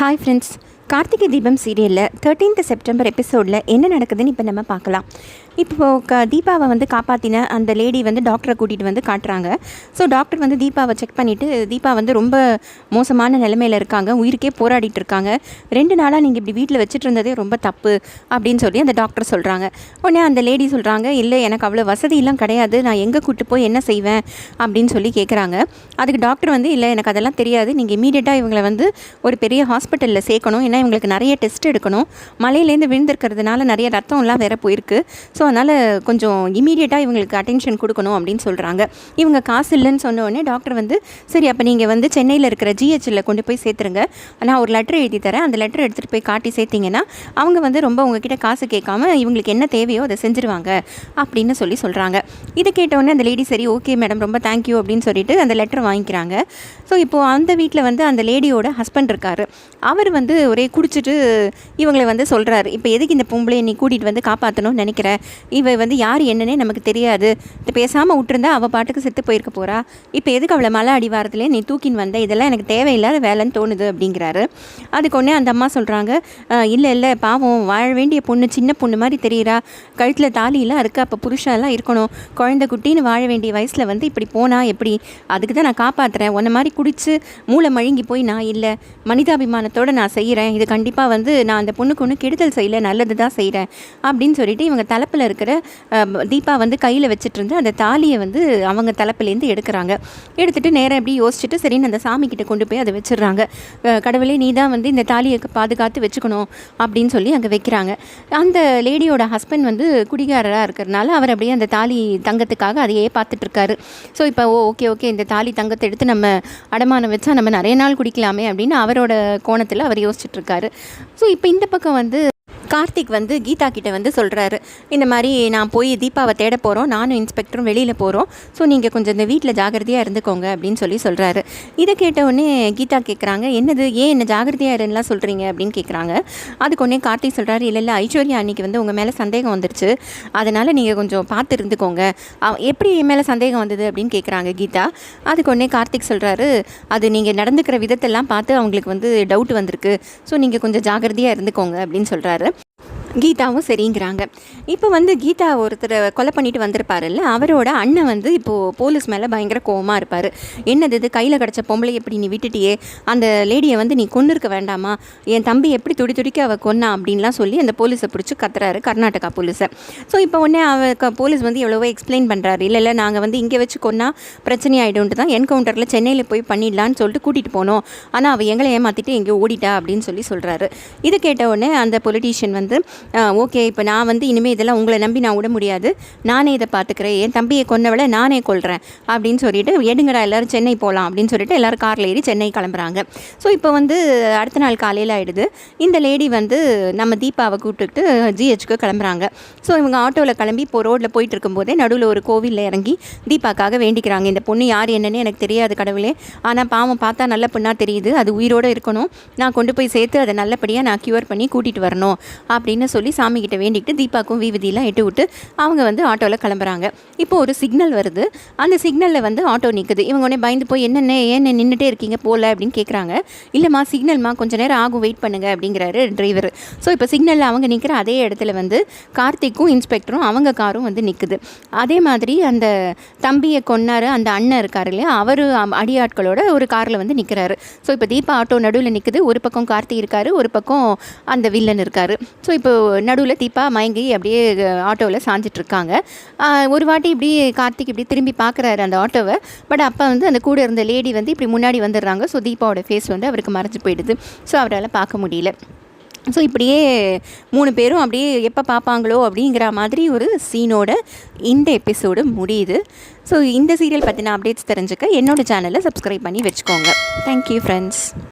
Hi friends Karthigai Deepam சீரியலில் thirteenth September எபிசோடில் என்ன நடக்குதுன்னு இப்போ நம்ம பார்க்கலாம். இப்போ க தீபாவை வந்து காப்பாற்றின அந்த லேடி வந்து டாக்டரை கூட்டிகிட்டு வந்து காட்டுறாங்க. ஸோ டாக்டர் வந்து தீபாவை செக் பண்ணிவிட்டு தீபா வந்து ரொம்ப மோசமான நிலைமையில் இருக்காங்க. உயிருக்கே போராடிட்டு இருக்காங்க. ரெண்டு நாளாக நீங்கள் இப்படி வீட்டில் வச்சுட்டு இருந்ததே ரொம்ப தப்பு அப்படின்னு சொல்லி அந்த டாக்டர் சொல்கிறாங்க உடனே அந்த லேடி சொல்கிறாங்க இல்லை எனக்கு அவ்வளோ வசதியெல்லாம் கிடையாது. நான் எங்கே கூப்பிட்டு போய் என்ன செய்வேன்? அப்படின்னு சொல்லி கேட்குறாங்க அதுக்கு டாக்டர் வந்து இல்லை எனக்கு அதெல்லாம் தெரியாது. நீங்கள் இமீடியட்டாக இவங்களை வந்து ஒரு பெரிய ஹாஸ்பிட்டலில் சேர்க்கணும். ஏன்னா இவங்களுக்கு நிறைய டெஸ்ட் எடுக்கணும். மலையிலேருந்து விழுந்திருக்கிறதுனால நிறைய ரத்தம்லாம் வேற போயிருக்கு. ஸோ அதனால் கொஞ்சம் இமீடியட்டாக இவங்களுக்கு அட்டென்ஷன் கொடுக்கணும் அப்படின்னு சொல்கிறாங்க இவங்க காசு இல்லைன்னு சொன்ன உடனே டாக்டர் வந்து சரி அப்போ நீங்கள் வந்து சென்னையில் இருக்கிற ஜிஹெச்சில் கொண்டு போய் சேர்த்துருங்க. நான் ஒரு லெட்டர் எழுதி தரேன். அந்த லெட்டர் எடுத்துகிட்டு போய் காட்டி சேர்த்திங்கன்னா அவங்க வந்து ரொம்ப உங்ககிட்ட காசு கேட்காம இவங்களுக்கு என்ன தேவையோ அதை செஞ்சுருவாங்க. அப்படின்னு சொல்லி சொல்கிறாங்க இதை கேட்டவுடனே அந்த லேடி சரி ஓகே மேடம் ரொம்ப தேங்க்யூ அப்படின்னு சொல்லிட்டு அந்த லெட்டர் வாங்கிக்கிறாங்க. ஸோ இப்போது அந்த வீட்டில் வந்து அந்த லேடியோட ஹஸ்பண்ட் இருக்கார். அவர் வந்து ஒரே குடிச்சிட்டு இவங்களை வந்து சொல்கிறாரு இப்போ எதுக்கு இந்த பொம்பளை நீ கூட்டிகிட்டு வந்து காப்பாற்றணும்னு நினைக்கிற? இவ வந்து யார் என்னன்னே நமக்கு தெரியாது. இது பேசாமல் விட்டுருந்தா அவள் பாட்டுக்கு செத்து போயிருக்க போகிறா இப்போ எதுக்கு அவளை மலை அடிவாரத்துலேயே நீ தூக்கின்னு வந்த? இதெல்லாம் எனக்கு தேவையில்லாத வேலைன்னு தோணுது அப்படிங்கிறாரு. அதுக்கு ஒன்றே அந்த அம்மா சொல்கிறாங்க இல்லை இல்லை பாவம் வாழ வேண்டிய பொண்ணு சின்ன பொண்ணு மாதிரி தெரியுறா. கழுத்தில் தாலியெல்லாம் இருக்குது அப்போ புருஷன்லாம் இருக்கணும். குழந்தை குட்டின்னு வாழ வேண்டிய வயசில் வந்து இப்படி போனால் எப்படி? அதுக்கு தான் நான் காப்பாற்றுறேன் உன்ன மாதிரி குடித்து மூளை மழுங்கி போய் நான் இல்லை. மனிதாபிமானத்தோடு நான் செய்கிறேன் இது கண்டிப்பாக வந்து நான் அந்த பொண்ணுக்கு ஒன்று கெடுதல் செய்யலை. நல்லது தான் செய்கிறேன் அப்படின்னு சொல்லிட்டு இவங்க தலைப்பில் இருக்கிற தீபா வந்து கையில் வச்சுட்டு இருந்து அந்த தாலியை வந்து அவங்க தலைப்புலேருந்து எடுக்கிறாங்க. எடுத்துகிட்டு நேராக எப்படி யோசிச்சுட்டு சரின்னு அந்த சாமி கொண்டு போய் அதை வச்சிடுறாங்க. கடவுளே நீ தான் வந்து இந்த தாலியை பாதுகாத்து வச்சுக்கணும் அப்படின்னு சொல்லி அங்கே வைக்கிறாங்க. அந்த லேடியோட ஹஸ்பண்ட் வந்து குடிகாரராக இருக்கிறனால அவர் அப்படியே அந்த தாலி தங்கத்துக்காக அதையே பார்த்துட்ருக்காரு. ஸோ இப்போ ஓ ஓகே ஓகே இந்த தாலி தங்கத்தை எடுத்து நம்ம அடமானம் வச்சா நம்ம நிறைய நாள் குடிக்கலாமே அப்படின்னு அவரோட கோணத்தில் அவர் யோசிச்சுட்ருக்காரு. ஸோ இப்போ இந்த பக்கம் வந்து கார்த்திக் வந்து கீதா கிட்ட வந்து சொல்கிறாரு இந்த மாதிரி நான் போய் தீபாவை தேட போகிறோம் நானும் இன்ஸ்பெக்டரும் வெளியில் போகிறோம் ஸோ நீங்கள் கொஞ்சம் இந்த வீட்டில் ஜாகிரதையாக இருந்துக்கோங்க அப்படின்னு சொல்லி சொல்கிறாரு இதை கேட்ட உடனே கீதா கேட்குறாங்க என்னது ஏன் என்ன ஜாகிரதையாக இருந்துலாம் சொல்கிறீங்க அப்படின்னு கேட்குறாங்க அதுக்கு உடனே கார்த்திக் சொல்கிறாரு இல்லை இல்லை ஐஸ்வர்யா அன்னைக்கு வந்து உங்கள் மேலே சந்தேகம் வந்துருச்சு. அதனால் நீங்கள் கொஞ்சம் பார்த்து இருந்துக்கோங்க. அவ- எப்படி என் மேலே சந்தேகம் வந்தது? அப்படின்னு கேட்குறாங்க கீதா. அதுக்கு உடனே கார்த்திக் சொல்கிறாரு அது நீங்கள் நடந்துக்கிற விதத்தெல்லாம் பார்த்து அவங்களுக்கு வந்து டவுட் வந்திருக்கு. ஸோ நீங்கள் கொஞ்சம் ஜாகிரதையாக இருந்துக்கோங்க அப்படின்னு சொல்கிறாரு கீதாவும் சரிங்கிறாங்க. இப்போ வந்து கீதா ஒருத்தரை கொலை பண்ணிட்டு வந்திருப்பாருல்ல அவரோட அண்ணன் வந்து இப்போது போலீஸ் மேலே பயங்கர கோவமாக இருப்பார். என்னது இது? கையில் கிடச்ச பொம்பளை எப்படி நீ விட்டுட்டியே? அந்த லேடியை வந்து நீ கொண்டு இருக்க வேண்டாமா? என் தம்பி எப்படி துடி துடிக்க அவள் கொன்னா? அப்படின்லாம் சொல்லி அந்த போலீஸை பிடிச்சி கத்துறாரு கர்நாடகா போலீஸை. ஸோ இப்போ உடனே அவ போலீஸ் வந்து எவ்வளவோ எக்ஸ்பிளைன் பண்ணுறாரு இல்லை இல்லை நாங்கள் வந்து இங்கே வச்சு கொன்னா பிரச்சனை ஆகிடும்ட்டு தான் என்கவுண்டரில் சென்னையில் போய் பண்ணிடலான்னு சொல்லிட்டு கூட்டிகிட்டு போனோம். ஆனால் அவள் எங்களை ஏமாற்றிட்டு எங்கேயோ ஓடிட்டா அப்படின்னு சொல்லி சொல்கிறாரு இது கேட்ட உடனே அந்த பொலிட்டீஷியன் வந்து ஓகே இப்போ நான் வந்து இனிமேல் இதெல்லாம் உங்களை நம்பி நான் விட முடியாது. நானே இதை பார்த்துக்கிறேன். என் தம்பியை கொன்னவளை நானே கொள்கிறேன் அப்படின்னு சொல்லிட்டு எடுங்கடா எல்லோரும் சென்னை போகலாம் அப்படின்னு சொல்லிட்டு எல்லாரும் காரில் ஏறி சென்னை கிளம்புறாங்க. ஸோ இப்போ வந்து அடுத்த நாள் காலையில் ஆகிடுது இந்த லேடி வந்து நம்ம தீபாவை கூப்பிட்டுக்கிட்டு ஜிஹெச்க்கு கிளம்புறாங்க. ஸோ இவங்க ஆட்டோவில் கிளம்பி இப்போ ரோட்டில் போயிட்டு இருக்கும்போதே நடுவில் ஒரு கோவிலில் இறங்கி தீபாக்காக வேண்டிக்கிறாங்க. இந்த பொண்ணு யார் என்னன்னு எனக்கு தெரியாது கடவுளே. ஆனால் பாவம் பார்த்தா நல்ல பொண்ணாக தெரியுது. அது உயிரோடு இருக்கணும். நான் கொண்டு போய் சேர்த்து அதை நல்லபடியாக நான் க்யூர் பண்ணி கூட்டிகிட்டு வரணும் அப்படின்னு சொல்லி சாமி கிட்ட வேண்டிக்கிட்டு தீபாக்கும் விபதியெல்லாம் இட்டு விட்டு அவங்க வந்து ஆட்டோவில் கிளம்புறாங்க. இப்போ ஒரு சிக்னல் வருது. அந்த சிக்னலில் வந்து ஆட்டோ நிற்குது இவங்க உடனே பயந்து போய் என்னென்ன ஏன் நின்றுட்டே இருக்கீங்க போகல அப்படின்னு கேட்குறாங்க இல்லைம்மா சிக்னல்மா கொஞ்சம் நேரம் ஆகும் வெயிட் பண்ணுங்க அப்படிங்கிறாரு டிரைவர். ஸோ இப்போ சிக்னலில் அவங்க நிற்கிற அதே இடத்துல வந்து கார்த்திக்கும் இன்ஸ்பெக்டரும் அவங்க காரும் வந்து நிற்குது அதே மாதிரி அந்த தம்பியை கொன்னார் அந்த அண்ணன் இருக்கார் இல்லையா? அவர் அடியாட்களோட ஒரு காரில் வந்து நிற்கிறாரு ஸோ இப்போ தீபா ஆட்டோ நடுவில் நிற்குது ஒரு பக்கம் கார்த்தி இருக்காரு ஒரு பக்கம் அந்த வில்லன் இருக்காரு. ஸோ இப்போ நடுவில் தீபா மயங்கி அப்படியே ஆட்டோவில் சாஞ்சிட்ருக்காங்க. ஒரு வாட்டி இப்படி கார்த்திக் இப்படி திரும்பி பார்க்குறாரு அந்த ஆட்டோவை. பட் அப்போ வந்து அந்த கூட இருந்த லேடி வந்து இப்படி முன்னாடி வந்துடுறாங்க. ஸோ தீபாவோட ஃபேஸ் வந்து அவருக்கு மறைஞ்சு போயிடுது. ஸோ அவரால் பார்க்க முடியல. ஸோ இப்படியே மூணு பேரும் அப்படியே எப்போ பார்ப்பாங்களோ அப்படிங்கிற மாதிரி ஒரு சீனோட இந்த எபிசோடு முடியுது. ஸோ இந்த சீரியல் பற்றின அப்டேட்ஸ் தெரிஞ்சுக்க என்னோடய சேனலை சப்ஸ்கிரைப் பண்ணி வச்சுக்கோங்க. Thank you friends